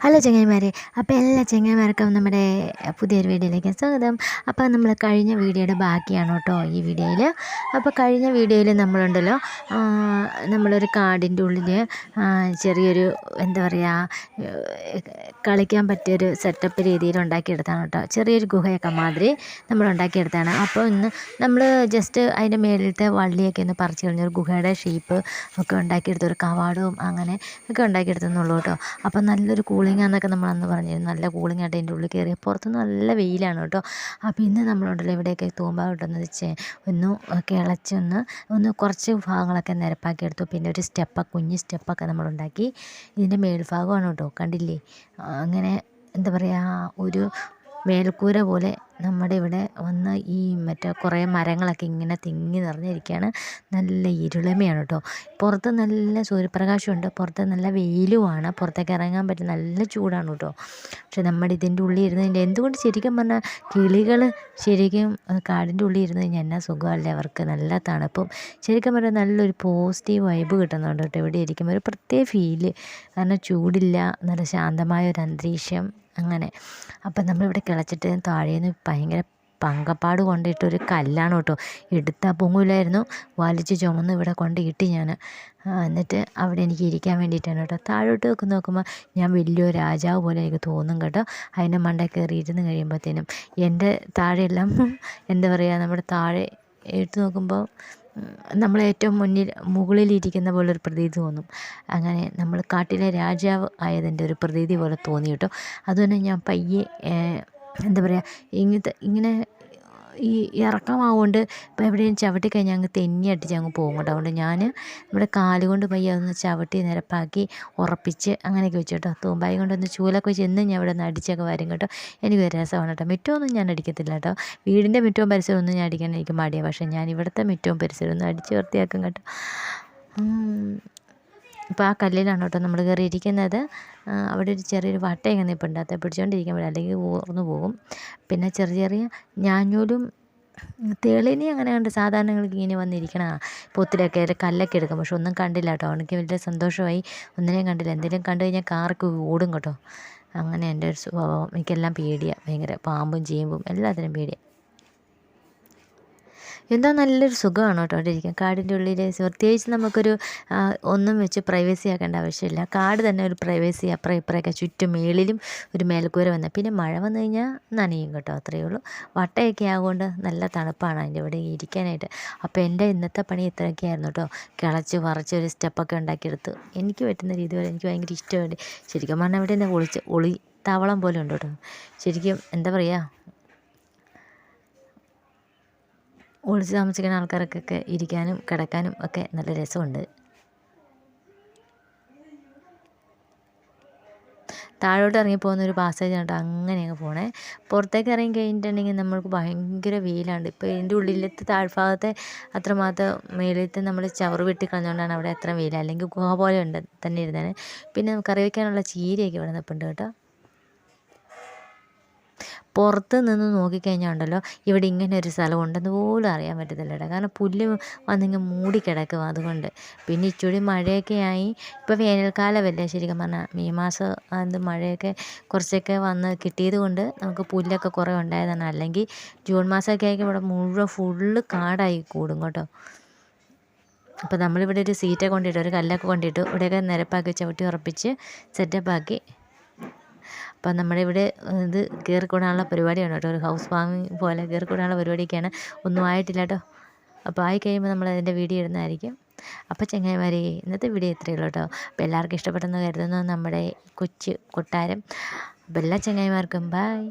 Hello ചങ്ങായിമാരെ അപ്പോൾ എല്ലാ ചങ്ങന്മാർക്കും നമ്മുടെ പുതിയൊരു വീഡിയോയിലേക്ക് സ്വാഗതം. അപ്പോൾ നമ്മൾ കഴിഞ്ഞ വീഡിയോയുടെ ബാക്കിയാണ് കേട്ടോ ഈ വീഡിയോയിൽ അപ്പോൾ കഴിഞ്ഞ വീഡിയോയിൽ നമ്മളുണ്ടല്ലോ നമ്മളൊരു കാടിന്റെ ഉള്ളിൽ ചെറിയൊരു എന്താ പറയുക കളിക്കാൻ പറ്റിയൊരു സെറ്റപ്പ് രീതിയിൽ ഉണ്ടാക്കിയെടുത്താണ് കേട്ടോ. ചെറിയൊരു ഗുഹയൊക്കെ മാതിരി നമ്മൾ ഉണ്ടാക്കിയെടുത്താണ്. അപ്പോൾ ഇന്ന് നമ്മൾ ജസ്റ്റ് അതിന്റെ മേളിലത്തെ വള്ളിയൊക്കെ ഒന്ന് പറിച്ച് കളഞ്ഞൊരു ഗുഹയുടെ ഷേപ്പ് ഒക്കെ ഉണ്ടാക്കിയെടുത്ത ഒരു കവാടവും അങ്ങനെ ഒക്കെ ഉണ്ടാക്കിയെടുത്തെന്നുള്ളൂ കേട്ടോ. അപ്പോൾ നല്ലൊരു കൂളിംഗ് ആണെന്നൊക്കെ നമ്മൾ അന്ന് പറഞ്ഞിരുന്നു. നല്ല കൂളിംഗ് ആയിട്ട് അതിന്റെ ഉള്ളിൽ കയറി. പുറത്ത് നല്ല വെയിലാണ് കേട്ടോ. അപ്പോൾ ഇന്ന് നമ്മളുണ്ടല്ലോ ഇവിടെയൊക്കെ തൂമ്പ കിട്ടുന്നത് ഒന്ന് കിളച്ചൊന്ന് ഒന്ന് കുറച്ച് ഭാഗങ്ങളൊക്കെ നിരപ്പാക്കി എടുത്തു. പിന്നെ ഒരു സ്റ്റെപ്പൊക്കെ കുഞ്ഞ് സ്റ്റെപ്പൊക്കെ നമ്മളുണ്ടാക്കി ഇതിന്റെ മേൽഭാഗമാണ് കേട്ടോ. കണ്ടില്ലേ? അങ്ങനെ എന്താ പറയുക ഒരു മേൽക്കൂര പോലെ നമ്മുടെ ഇവിടെ വന്ന് ഈ മറ്റേ കുറേ മരങ്ങളൊക്കെ ഇങ്ങനെ തിങ്ങി നിറഞ്ഞിരിക്കുകയാണ് നല്ല ഇരുളിമയാണ് കേട്ടോ പുറത്ത് നല്ല സൂര്യപ്രകാശമുണ്ട്. പുറത്ത് നല്ല വെയിലുമാണ്. പുറത്തേക്ക് ഇറങ്ങാൻ പറ്റും നല്ല ചൂടാണ് കേട്ടോ പക്ഷെ നമ്മുടെ ഇതിന്റെ ഉള്ളിൽ ഇരുന്നതിന്റെ എന്തുകൊണ്ട് ശരിക്കും പറഞ്ഞാൽ കിളികൾ ശരിക്കും കാടിന്റെ ഉള്ളിൽ ഇരുന്ന് കഴിഞ്ഞാൽ എന്നാ സുഖമല്ലേ? അവർക്ക് നല്ല തണുപ്പും ശരിക്കും പറഞ്ഞാൽ നല്ലൊരു പോസിറ്റീവ് വൈബ് കിട്ടുന്നുണ്ട് കേട്ടോ ഇവിടെ ഇരിക്കുമ്പോൾ. ഒരു പ്രത്യേക ഫീൽ. കാരണം ചൂടില്ല നല്ല ശാന്തമായ ഒരു അന്തരീക്ഷം അങ്ങനെ. അപ്പം നമ്മളിവിടെ കിളച്ചിട്ട് താഴേന്ന് ഭയങ്കര പങ്കപ്പാട് കൊണ്ടിട്ടൊരു കല്ലാണ് കേട്ടോ. എടുത്താൽ പൊങ്ങൂലായിരുന്നു. വലിച്ച് ചുമന്ന് ഇവിടെ കൊണ്ട് ഇട്ട് ഞാൻ എന്നിട്ട് അവിടെ എനിക്ക് ഇരിക്കാൻ വേണ്ടിയിട്ടാണ് കേട്ടോ. താഴോട്ട് നോക്കി നോക്കുമ്പോൾ ഞാൻ വലിയൊരു രാജാവ് പോലെ എനിക്ക് തോന്നും കേട്ടോ. അതിന്റെ മണ്ട കയറി ഇരുന്ന് കഴിയുമ്പോഴത്തേനും എന്റെ താഴെയെല്ലാം എന്താ പറയുക നമ്മുടെ താഴെ എടുത്തു നോക്കുമ്പോൾ നമ്മൾ ഏറ്റവും മുന്നിൽ മുകളിലിരിക്കുന്ന പോലെ ഒരു പ്രതീതി തോന്നും. അങ്ങനെ നമ്മൾ കാട്ടിലെ രാജാവ് ആയതിന്റെ ഒരു പ്രതീതി പോലെ തോന്നി കേട്ടോ. അതുതന്നെ ഞാൻ പയ്യെ എന്താ പറയുക ഇങ്ങനത്തെ ഇങ്ങനെ ഈ ഇറക്കമാവുകൊണ്ട് ഇപ്പോൾ എവിടെയും ചവിട്ടി കഴിഞ്ഞാൽ അങ്ങ് തെന്നി അടിച്ച് അങ്ങ് പോകും കേട്ടോ. അതുകൊണ്ട് ഞാൻ നമ്മുടെ കാൽ കൊണ്ട് പയ്യെ ഒന്ന് ചവിട്ടി നിരപ്പാക്കി ഉറപ്പിച്ച് അങ്ങനെയൊക്കെ വെച്ചു കേട്ടോ. തൂമ്പായി കൊണ്ടൊന്ന് ചൂലൊക്കെ വെച്ച് എന്നും ഞാൻ ഇവിടെ നിന്ന് അടിച്ചൊക്കെ വരും കേട്ടോ. എനിക്ക് ഒരു രസമാണ് കേട്ടോ. മുറ്റമൊന്നും ഞാൻ അടിക്കത്തില്ല കേട്ടോ. വീടിന്റെ മുറ്റവും പരിസരവും ഒന്നും ഞാൻ അടിക്കാൻ എനിക്ക് മടിയാണ് പക്ഷേ ഞാൻ ഇവിടുത്തെ മുറ്റവും പരിസരവും ഒന്ന് അടിച്ച് വൃത്തിയാക്കും കേട്ടോ. ഇപ്പോൾ ആ കല്ലിലാണ് കേട്ടോ നമ്മൾ കയറിയിരിക്കുന്നത്. അവിടെ ഒരു ചെറിയൊരു വട്ട ഇങ്ങനെ നിൽപ്പുണ്ട് അത് പിടിച്ചുകൊണ്ടിരിക്കാൻ പറ്റില്ല അല്ലെങ്കിൽ ഊർന്നു പോകും. പിന്നെ ചെറിയ ചെറിയ ഞാഞ്ഞൂലും തെളിനി അങ്ങനെ കണ്ട് സാധാരണങ്ങൾക്ക് ഇങ്ങനെ വന്നിരിക്കണ പൊത്തിലൊക്കെ അതിൽ കല്ലൊക്കെ എടുക്കും പക്ഷെ ഒന്നും കണ്ടില്ല കേട്ടോ. അവനക്ക് വലിയ സന്തോഷമായി. ഒന്നിനെയും കണ്ടില്ല. എന്തെങ്കിലും കണ്ടു കഴിഞ്ഞാൽ കാർക്ക് ഓടും കേട്ടോ. അങ്ങനെ എന്റെ ഒരു സ്വഭാവം. എനിക്കെല്ലാം പേടിയാണ് ഭയങ്കര പാമ്പും ചേമ്പും എല്ലാത്തിനും പേടിയാണ് എന്താ നല്ലൊരു സുഖമാണ് കേട്ടോ അവിടെ ഇരിക്കാൻ? കാടിന്റെ ഉള്ളിൽ പ്രത്യേകിച്ച് നമുക്കൊരു ഒന്നും വെച്ച് പ്രൈവസി ആക്കേണ്ട ആവശ്യമില്ല. കാട് തന്നെ ഒരു പ്രൈവസി അപ്പുറം ഇപ്പുറമൊക്കെ ചുറ്റും മേളിലും ഒരു മേൽക്കൂര വന്ന. പിന്നെ മഴ വന്നു കഴിഞ്ഞാൽ നനയും കേട്ടോ അത്രയേ ഉള്ളൂ. വട്ടയൊക്കെ ആയതുകൊണ്ട് നല്ല തണുപ്പാണ് അതിന്റെ ഇവിടെ ഇരിക്കാനായിട്ട്. അപ്പോൾ എന്റെ ഇന്നത്തെ പണി ഇത്രയൊക്കെ ആയിരുന്നു കേട്ടോ. കിളച്ച് വറച്ച് ഒരു സ്റ്റെപ്പൊക്കെ ഉണ്ടാക്കിയെടുത്ത്. എനിക്ക് പറ്റുന്ന രീതി വരെ എനിക്ക് ഭയങ്കര ഇഷ്ടമുണ്ട്. ശരിക്കും പറഞ്ഞാൽ ഇവിടെ എന്നെ ഒളിച്ച് ഒളി താവളം പോലെ ഉണ്ട് കേട്ടോ? ശരിക്കും എന്താ പറയുക ഒളിച്ച് താമസിക്കുന്ന ആൾക്കാർക്കൊക്കെ ഇരിക്കാനും കിടക്കാനും ഒക്കെ നല്ല രസമുണ്ട്. താഴോട്ട് ഇറങ്ങി പോകുന്ന ഒരു പാസേജ് കേട്ടോ അങ്ങനെ അങ്ങ് പോണേ. പുറത്തേക്ക് ഇറങ്ങി കഴിഞ്ഞിട്ടുണ്ടെങ്കിൽ നമ്മൾക്ക് ഭയങ്കര വെയിലാണ്. ഇപ്പോൾ ഇതിന്റെ ഉള്ളിലത്തെ താഴ്ഭാഗത്തെ അത്രമാത്രം മേളിലത്തെ നമ്മൾ ചവറ് വെട്ടി കളഞ്ഞുകൊണ്ടാണ് അവിടെ അത്ര വെയിൽ അല്ലെങ്കിൽ ഗുഹ പോലെ ഉണ്ട് തന്നെ ഇരുന്നേനെ പിന്നെ കറി വയ്ക്കാനുള്ള ചീരയൊക്കെ ഇവിടെ നിൽപ്പുണ്ട് കേട്ടോ. പുറത്ത് നിന്ന് നോക്കിക്കഴിഞ്ഞാൽ ഉണ്ടല്ലോ ഇവിടെ ഇങ്ങനെ ഒരു സ്ഥലം ഉണ്ടെന്ന് പോലും അറിയാൻ പറ്റത്തില്ല കേട്ടോ കാരണം പുല്ല് വന്നിങ്ങനെ മൂടി കിടക്കും അതുകൊണ്ട്. പിന്നെ ഇച്ചിരി മഴയൊക്കെ ആയി. ഇപ്പോൾ വേനൽക്കാലമല്ലേ ശരിക്കും പറഞ്ഞാൽ മെയ് മാസം അത് മഴയൊക്കെ കുറച്ചൊക്കെ വന്ന് കിട്ടിയത് കൊണ്ട് നമുക്ക് പുല്ലൊക്കെ കുറേ ഉണ്ടായതാണ്. അല്ലെങ്കിൽ ജൂൺ മാസമൊക്കെ ആയിരിക്കും ഇവിടെ മുഴുവൻ ഫുള്ള് കാടായി കൂടും കേട്ടോ. അപ്പോൾ നമ്മളിവിടെ ഒരു സീറ്റൊക്കെ കൊണ്ടിട്ട് ഒരു കല്ലൊക്കെ കൊണ്ടിട്ട് ഇവിടെയൊക്കെ നിരപ്പാക്കി ചവിട്ടി ഉറപ്പിച്ച് സെറ്റപ്പാക്കി അപ്പം നമ്മുടെ ഇവിടെ ഇത് കയറിക്കൂടാനുള്ള പരിപാടിയാണ് കേട്ടോ. ഒരു ഹൗസ് വാമിങ് പോലെ കയറിക്കൂടാനുള്ള പരിപാടിയൊക്കെയാണ്. ഒന്നും ആയിട്ടില്ല കേട്ടോ. അപ്പോൾ ആയി കഴിയുമ്പോൾ നമ്മൾ അതിന്റെ വീഡിയോ ഇടുന്നതായിരിക്കും. അപ്പോൾ ചങ്ങായിമാരെ ഇന്നത്തെ വീഡിയോ ഇത്രയേ ഉള്ളൂ കേട്ടോ. അപ്പോൾ എല്ലാവർക്കും ഇഷ്ടപ്പെട്ടെന്ന് കരുതുന്നു നമ്മുടെ കൊച്ചു കൊട്ടാരം. അപ്പോൾ എല്ലാ ചങ്ങായിമാർക്കും ബായ്